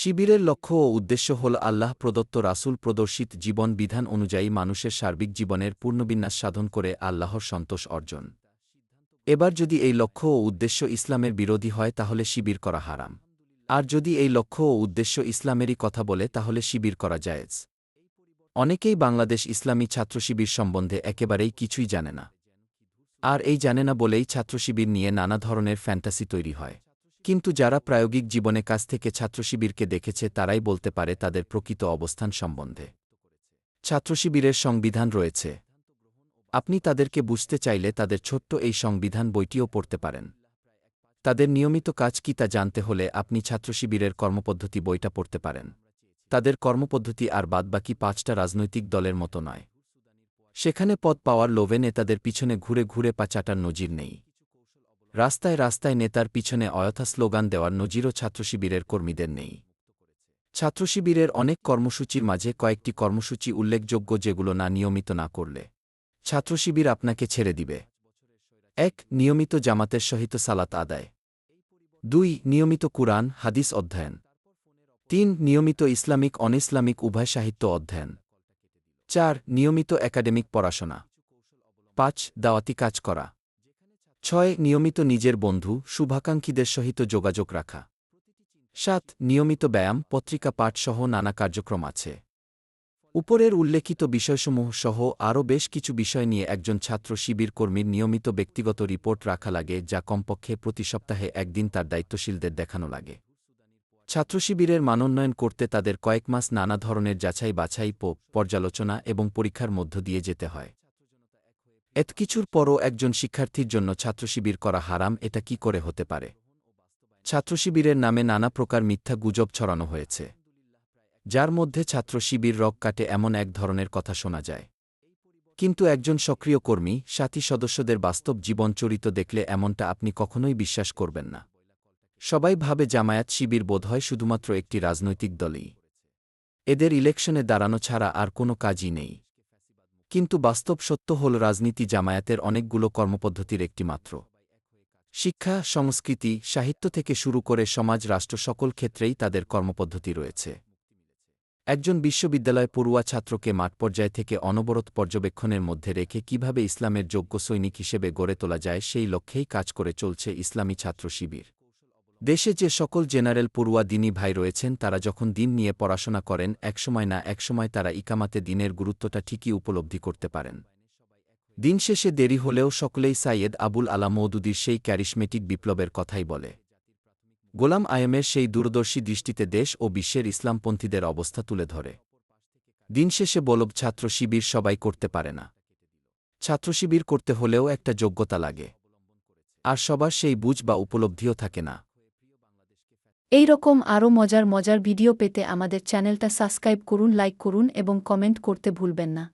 শিবিরের লক্ষ্য ও উদ্দেশ্য হল আল্লাহ প্রদত্ত রাসূল প্রদর্শিত জীবন বিধান অনুযায়ী মানুষের সার্বিক জীবনের পূর্ণবিন্যাস সাধন করে আল্লাহর সন্তোষ অর্জন। এবার যদি এই লক্ষ্য ও উদ্দেশ্য ইসলামের বিরোধী হয় তাহলে শিবির করা হারাম। আর যদি এই লক্ষ্য ও উদ্দেশ্য ইসলামেরই কথা বলে তাহলে শিবির করা জায়েজ। অনেকেই বাংলাদেশ ইসলামী ছাত্র শিবির সম্বন্ধে একেবারেই কিছুই জানে না। আর এই জানে না বলেই ছাত্রশিবির নিয়ে নানা ধরনের ফ্যান্টাসি তৈরি হয়। কিন্তু যারা প্রায়োগিক জীবনে কাছ থেকে ছাত্রশিবিরকে দেখেছে, তারাই বলতে পারে তাদের প্রকৃত অবস্থান সম্বন্ধে। ছাত্রশিবিরের সংবিধান রয়েছে। আপনি তাদেরকে বুঝতে চাইলে তাদের ছোট্ট এই সংবিধান বইটিও পড়তে পারেন। তাদের নিয়মিত কাজ কি তা জানতে হলে আপনি ছাত্রশিবিরের কর্মপদ্ধতি বইটা পড়তে পারেন। তাদের কর্মপদ্ধতি আর বাদবাকি পাঁচটা রাজনৈতিক দলের মতো নয়। সেখানে পদ পাওয়ার লোভে নেতাদের পিছনে ঘুরে ঘুরে পা চাটার নজির নেই। রাস্তায় রাস্তায় নেতার পিছনে অয়থা স্লোগান দেওয়ার নজিরও ছাত্রশিবিরের কর্মীদের নেই। ছাত্রশিবিরের অনেক কর্মসূচির মাঝে কয়েকটি কর্মসূচি উল্লেখযোগ্য যেগুলো না নিয়মিত না করলে। ছাত্রশিবির আপনাকে ছেড়ে দিবে। এক, নিয়মিত জামাতের সহিত সালাত আদায়। দুই, নিয়মিত কুরআন, হাদিস অধ্যয়ন। তিন, নিয়মিত ইসলামিক অনইসলামিক উভয় সাহিত্য অধ্যয়ন। চার, নিয়মিত একাডেমিক পড়াশোনা। পাঁচ, দাওয়াতি কাজ করা। ছয়, নিয়মিত নিজের বন্ধু, শুভাকাঙ্ক্ষীদের সহিত যোগাযোগ রাখা। সাত, নিয়মিত ব্যায়াম, পত্রিকা পাঠ সহ নানা কার্যক্রম আছে। উপরের উল্লেখিত বিষয়সমূহ সহ আরও বেশ কিছু বিষয় নিয়ে একজন ছাত্র শিবির কর্মীর নিয়মিত ব্যক্তিগত রিপোর্ট রাখা লাগে, যা কমপক্ষে প্রতি সপ্তাহে একদিন তার দায়িত্বশীলদের দেখানো লাগে। ছাত্রশিবিরের মানোন্নয়ন করতে তাদের কয়েক মাস নানা ধরনের যাচাই বাছাই পর্যালোচনা এবং পরীক্ষার মধ্য দিয়ে যেতে হয়। এত কিছুর পরও একজন শিক্ষার্থীর জন্য ছাত্রশিবির করা হারাম, এটা কি করে হতে পারে? ছাত্রশিবিরের নামে নানা প্রকার মিথ্যা গুজব ছড়ানো হয়েছে। যার মধ্যে ছাত্র শিবির রক কাটে এমন এক ধরনের কথা শোনা যায়। কিন্তু একজন সক্রিয় কর্মী, সাথী সদস্যদের বাস্তব জীবন চরিত দেখলে এমনটা আপনি কখনোই বিশ্বাস করবেন না। সবাই ভাবে জামায়াত শিবির বোধহয় শুধুমাত্র একটি রাজনৈতিক দলই। এদের ইলেকশনে দাঁড়ানো ছাড়া আর কোনো কাজই নেই। কিন্তু বাস্তব সত্য হল রাজনীতি জামায়াতের অনেকগুলো কর্মপদ্ধতির একটি মাত্র। শিক্ষা, সংস্কৃতি, সাহিত্য থেকে শুরু করে সমাজ, রাষ্ট্র সকল ক্ষেত্রেই তাদের কর্মপদ্ধতি রয়েছে। একজন বিশ্ববিদ্যালয় পড়ুয়া ছাত্রকে মাঠ পর্যায় থেকে অনবরত পর্যবেক্ষণের মধ্যে রেখে কীভাবে ইসলামের যোগ্য সৈনিক হিসেবে গড়ে তোলা যায় সেই লক্ষ্যেই কাজ করে চলছে ইসলামী ছাত্র শিবির। দেশে যে সকল জেনারেল পড়ুয়া দিনী ভাই রয়েছেন, তারা যখন দিন নিয়ে পড়াশোনা করেন, একসময় না একসময় তারা ইকামাতে দিনের গুরুত্বটা ঠিকই উপলব্ধি করতে পারেন। দিন শেষে দেরি হলেও সকলেই সাইয়েদ আবুল আলা মৌদুদির সেই ক্যারিশমেটিক বিপ্লবের কথাই বলে। গোলাম আয়েমের সেই দূরদর্শী দৃষ্টিতে দেশ ও বিশ্বের ইসলামপন্থীদের অবস্থা তুলে ধরে। দিন শেষে বলব, ছাত্র শিবির সবাই করতে পারে না। ছাত্র শিবির করতে হলেও একটা যোগ্যতা লাগে। আর সবার সেই বুঝ বা উপলব্ধিও থাকে না। এই রকম আরও মজার মজার ভিডিও পেতে আমাদের চ্যানেলটা সাবস্ক্রাইব করুন, লাইক করুন এবং কমেন্ট করতে ভুলবেন না।